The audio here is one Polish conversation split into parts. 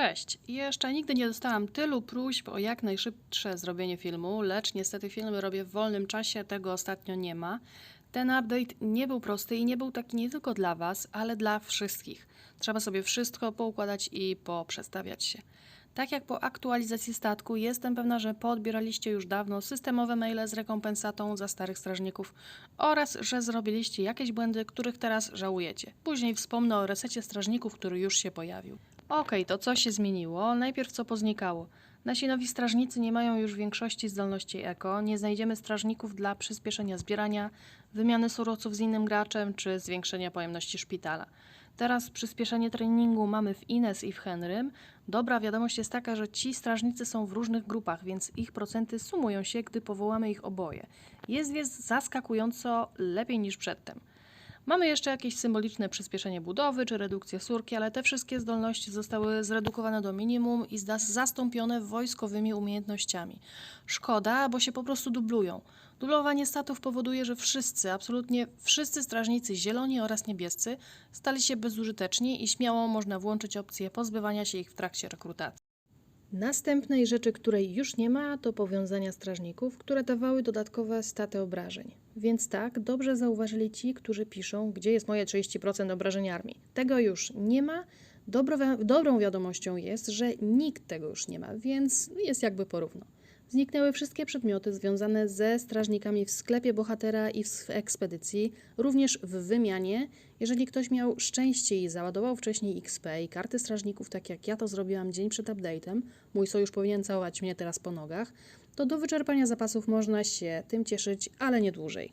Cześć! Jeszcze nigdy nie dostałam tylu próśb o jak najszybsze zrobienie filmu, lecz niestety filmy robię w wolnym czasie, tego ostatnio nie ma. Ten update nie był prosty i nie był taki nie tylko dla Was, ale dla wszystkich. Trzeba sobie wszystko poukładać i poprzestawiać się. Tak jak po aktualizacji statku, jestem pewna, że poodbieraliście już dawno systemowe maile z rekompensatą za starych strażników oraz, że zrobiliście jakieś błędy, których teraz żałujecie. Później wspomnę o resecie strażników, który już się pojawił. Okej, to co się zmieniło? Najpierw co poznikało. Nasi nowi strażnicy nie mają już większości zdolności eko, nie znajdziemy strażników dla przyspieszenia zbierania, wymiany surowców z innym graczem czy zwiększenia pojemności szpitala. Teraz przyspieszenie treningu mamy w Ines i w Henrym. Dobra wiadomość jest taka, że ci strażnicy są w różnych grupach, więc ich procenty sumują się, gdy powołamy ich oboje. Jest więc zaskakująco lepiej niż przedtem. Mamy jeszcze jakieś symboliczne przyspieszenie budowy czy redukcję surki, ale te wszystkie zdolności zostały zredukowane do minimum i zastąpione wojskowymi umiejętnościami. Szkoda, bo się po prostu dublują. Dublowanie statów powoduje, że wszyscy, absolutnie wszyscy strażnicy zieloni oraz niebiescy stali się bezużyteczni i śmiało można włączyć opcję pozbywania się ich w trakcie rekrutacji. Następnej rzeczy, której już nie ma, to powiązania strażników, które dawały dodatkowe staty obrażeń. Więc tak, dobrze zauważyli ci, którzy piszą, gdzie jest moje 30% obrażeń armii. Tego już nie ma. Dobro, dobrą wiadomością jest, że nikt tego już nie ma, więc jest jakby porówno. Zniknęły wszystkie przedmioty związane ze strażnikami w sklepie bohatera i w ekspedycji, również w wymianie. Jeżeli ktoś miał szczęście i załadował wcześniej XP i karty strażników, tak jak ja to zrobiłam dzień przed update'em, mój sojusz powinien całać mnie teraz po nogach, to do wyczerpania zapasów można się tym cieszyć, ale nie dłużej.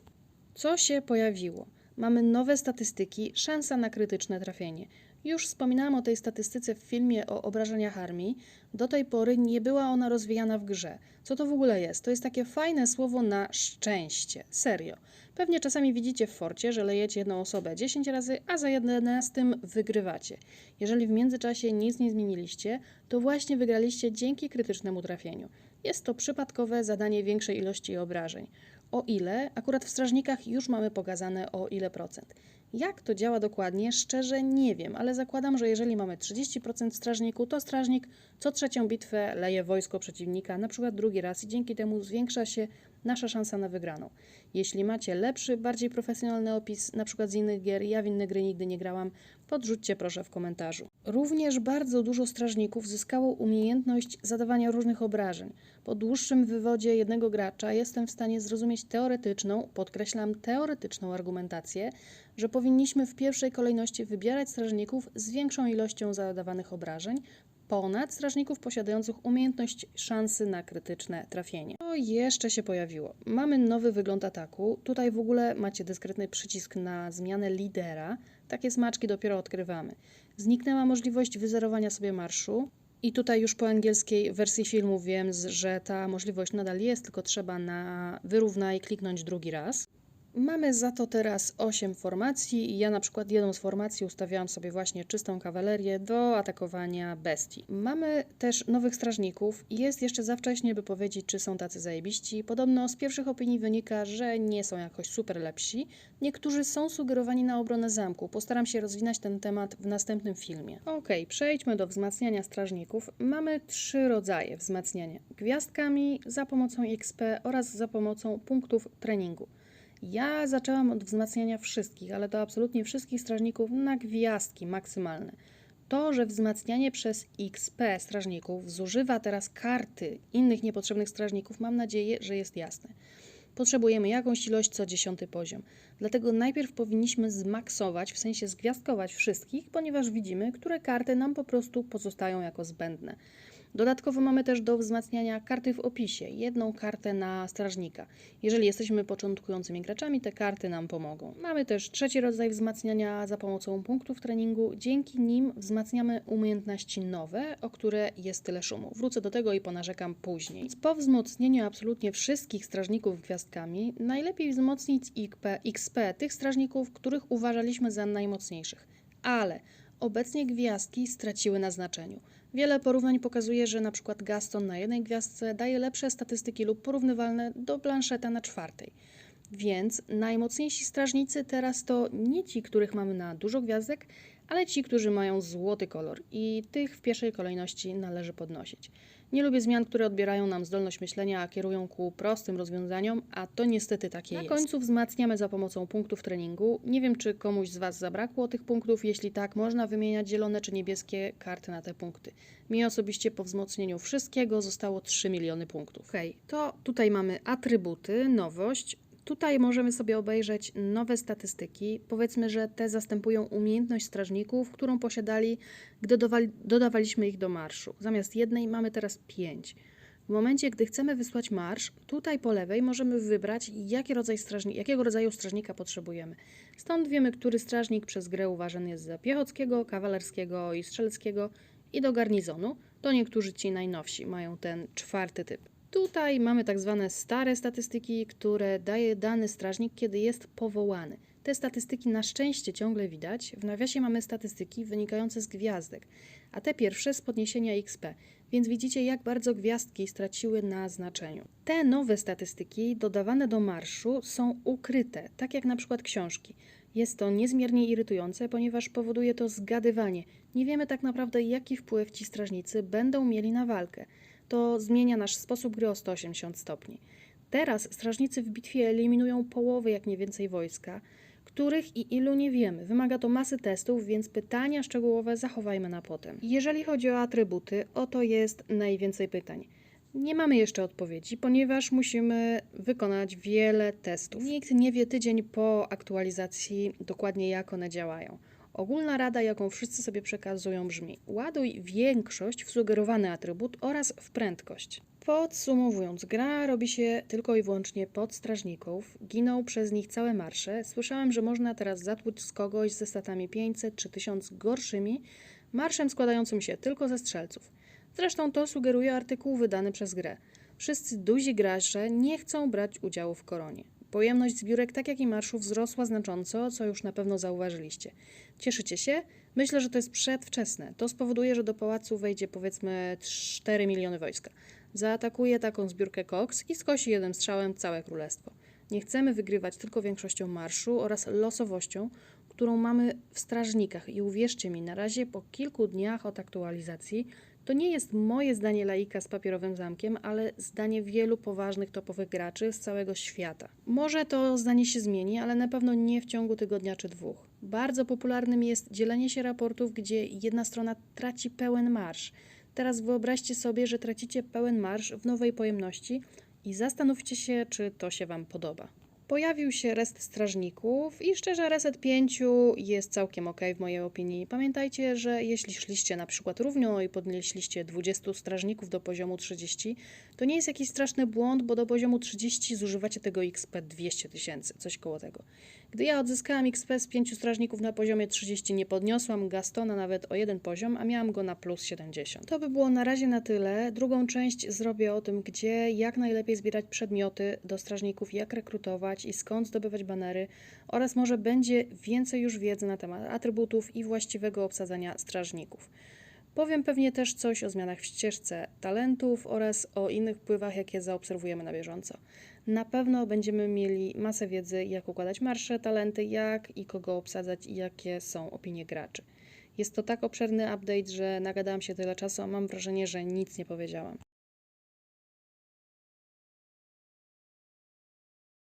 Co się pojawiło? Mamy nowe statystyki, szansa na krytyczne trafienie. Już wspominałam o tej statystyce w filmie o obrażeniach armii. Do tej pory nie była ona rozwijana w grze. Co to w ogóle jest? To jest takie fajne słowo na szczęście. Serio. Pewnie czasami widzicie w forcie, że lejecie jedną osobę 10 razy, a za 11 wygrywacie. Jeżeli w międzyczasie nic nie zmieniliście, to właśnie wygraliście dzięki krytycznemu trafieniu. Jest to przypadkowe zadanie większej ilości obrażeń. O ile, akurat w strażnikach już mamy pokazane o ile procent. Jak to działa dokładnie, szczerze nie wiem, ale zakładam, że jeżeli mamy 30% w strażniku, to strażnik co trzecią bitwę leje wojsko przeciwnika, na przykład drugi raz i dzięki temu zwiększa się nasza szansa na wygraną. Jeśli macie lepszy, bardziej profesjonalny opis, na przykład z innych gier, ja w inne gry nigdy nie grałam, podrzućcie proszę w komentarzu. Również bardzo dużo strażników zyskało umiejętność zadawania różnych obrażeń. Po dłuższym wywodzie jednego gracza jestem w stanie zrozumieć teoretyczną, podkreślam teoretyczną argumentację, że powinniśmy w pierwszej kolejności wybierać strażników z większą ilością zadawanych obrażeń, ponad strażników posiadających umiejętność szansy na krytyczne trafienie. To jeszcze się pojawiło. Mamy nowy wygląd ataku. Tutaj w ogóle macie dyskretny przycisk na zmianę lidera. Takie smaczki dopiero odkrywamy. Zniknęła możliwość wyzerowania sobie marszu. I tutaj już po angielskiej wersji filmu wiem, że ta możliwość nadal jest, tylko trzeba na wyrównaj kliknąć drugi raz. Mamy za to teraz 8 formacji i ja na przykład jedną z formacji ustawiałam sobie właśnie czystą kawalerię do atakowania bestii. Mamy też nowych strażników i jest jeszcze za wcześnie, by powiedzieć, czy są tacy zajebiści. Podobno z pierwszych opinii wynika, że nie są jakoś super lepsi. Niektórzy są sugerowani na obronę zamku. Postaram się rozwinąć ten temat w następnym filmie. Okej, przejdźmy do wzmacniania strażników. Mamy trzy rodzaje wzmacniania. Gwiazdkami, za pomocą XP oraz za pomocą punktów treningu. Ja zaczęłam od wzmacniania wszystkich, ale to absolutnie wszystkich strażników na gwiazdki maksymalne. To, że wzmacnianie przez XP strażników zużywa teraz karty innych niepotrzebnych strażników, mam nadzieję, że jest jasne. Potrzebujemy jakąś ilość co dziesiąty poziom. Dlatego najpierw powinniśmy zmaksować, w sensie zgwiazdkować wszystkich, ponieważ widzimy, które karty nam po prostu pozostają jako zbędne. Dodatkowo mamy też do wzmacniania karty w opisie, jedną kartę na strażnika. Jeżeli jesteśmy początkującymi graczami, te karty nam pomogą. Mamy też trzeci rodzaj wzmacniania za pomocą punktów treningu. Dzięki nim wzmacniamy umiejętności nowe, o które jest tyle szumu. Wrócę do tego i ponarzekam później. Po wzmocnieniu absolutnie wszystkich strażników gwiazdkami, najlepiej wzmocnić XP, XP tych strażników, których uważaliśmy za najmocniejszych. Ale obecnie gwiazdki straciły na znaczeniu. Wiele porównań pokazuje, że przykład Gaston na jednej gwiazdce daje lepsze statystyki lub porównywalne do Blanchetta na czwartej. Więc najmocniejsi strażnicy teraz to nie ci, których mamy na dużo gwiazdek, ale ci, którzy mają złoty kolor i tych w pierwszej kolejności należy podnosić. Nie lubię zmian, które odbierają nam zdolność myślenia, a kierują ku prostym rozwiązaniom, a to niestety takie Na jest. Na końcu wzmacniamy za pomocą punktów treningu. Nie wiem, czy komuś z Was zabrakło tych punktów. Jeśli tak, można wymieniać zielone czy niebieskie karty na te punkty. Mi osobiście po wzmocnieniu wszystkiego zostało 3 miliony punktów. Okej, to tutaj mamy atrybuty, nowość. Tutaj możemy sobie obejrzeć nowe statystyki. Powiedzmy, że te zastępują umiejętność strażników, którą posiadali, gdy dodawali, dodawaliśmy ich do marszu. Zamiast jednej mamy teraz pięć. W momencie, gdy chcemy wysłać marsz, tutaj po lewej możemy wybrać, jaki rodzaj strażni, jakiego rodzaju strażnika potrzebujemy. Stąd wiemy, który strażnik przez grę uważany jest za piechockiego, kawalerskiego i strzeleckiego i do garnizonu. To niektórzy ci najnowsi mają ten czwarty typ. Tutaj mamy tak zwane stare statystyki, które daje dany strażnik, kiedy jest powołany. Te statystyki na szczęście ciągle widać. W nawiasie mamy statystyki wynikające z gwiazdek, a te pierwsze z podniesienia XP, więc widzicie, jak bardzo gwiazdki straciły na znaczeniu. Te nowe statystyki dodawane do marszu są ukryte, tak jak na przykład książki. Jest to niezmiernie irytujące, ponieważ powoduje to zgadywanie. Nie wiemy tak naprawdę, jaki wpływ ci strażnicy będą mieli na walkę. To zmienia nasz sposób gry o 180 stopni. Teraz strażnicy w bitwie eliminują połowę, jak nie więcej wojska, których i ilu nie wiemy. Wymaga to masy testów, więc pytania szczegółowe zachowajmy na potem. Jeżeli chodzi o atrybuty, oto jest najwięcej pytań. Nie mamy jeszcze odpowiedzi, ponieważ musimy wykonać wiele testów. Nikt nie wie tydzień po aktualizacji dokładnie, jak one działają. Ogólna rada, jaką wszyscy sobie przekazują, brzmi: ładuj większość w sugerowany atrybut oraz w prędkość. Podsumowując, gra robi się tylko i wyłącznie pod strażników, giną przez nich całe marsze. Słyszałem, że można teraz zatłuc z kogoś ze statami 500 czy 1000 gorszymi, marszem składającym się tylko ze strzelców. Zresztą to sugeruje artykuł wydany przez grę. Wszyscy duzi gracze nie chcą brać udziału w koronie. Pojemność zbiórek, tak jak i marszu, wzrosła znacząco, co już na pewno zauważyliście. Cieszycie się? Myślę, że to jest przedwczesne. To spowoduje, że do pałacu wejdzie powiedzmy 4 miliony wojska. Zaatakuje taką zbiórkę Cox i skosi jednym strzałem całe królestwo. Nie chcemy wygrywać tylko większością marszu oraz losowością, którą mamy w strażnikach. I uwierzcie mi, na razie po kilku dniach od aktualizacji to nie jest moje zdanie laika z papierowym zamkiem, ale zdanie wielu poważnych topowych graczy z całego świata. Może to zdanie się zmieni, ale na pewno nie w ciągu tygodnia czy dwóch. Bardzo popularnym jest dzielenie się raportów, gdzie jedna strona traci pełen marsz. Teraz wyobraźcie sobie, że tracicie pełen marsz w nowej pojemności i zastanówcie się, czy to się Wam podoba. Pojawił się rest strażników i szczerze reset 5 jest całkiem ok w mojej opinii. Pamiętajcie, że jeśli szliście na przykład równo i podnieśliście 20 strażników do poziomu 30, to nie jest jakiś straszny błąd, bo do poziomu 30 zużywacie tego XP 200 tysięcy, coś koło tego. Gdy ja odzyskałam XP z 5 strażników na poziomie 30, nie podniosłam Gastona nawet o jeden poziom, a miałam go na plus 70. To by było na razie na tyle. Drugą część zrobię o tym, gdzie jak najlepiej zbierać przedmioty do strażników, jak rekrutować i skąd zdobywać banery oraz może będzie więcej już wiedzy na temat atrybutów i właściwego obsadzania strażników. Powiem pewnie też coś o zmianach w ścieżce talentów oraz o innych wpływach, jakie zaobserwujemy na bieżąco. Na pewno będziemy mieli masę wiedzy, jak układać marsze, talenty, jak i kogo obsadzać i jakie są opinie graczy. Jest to tak obszerny update, że nagadałam się tyle czasu, a mam wrażenie, że nic nie powiedziałam.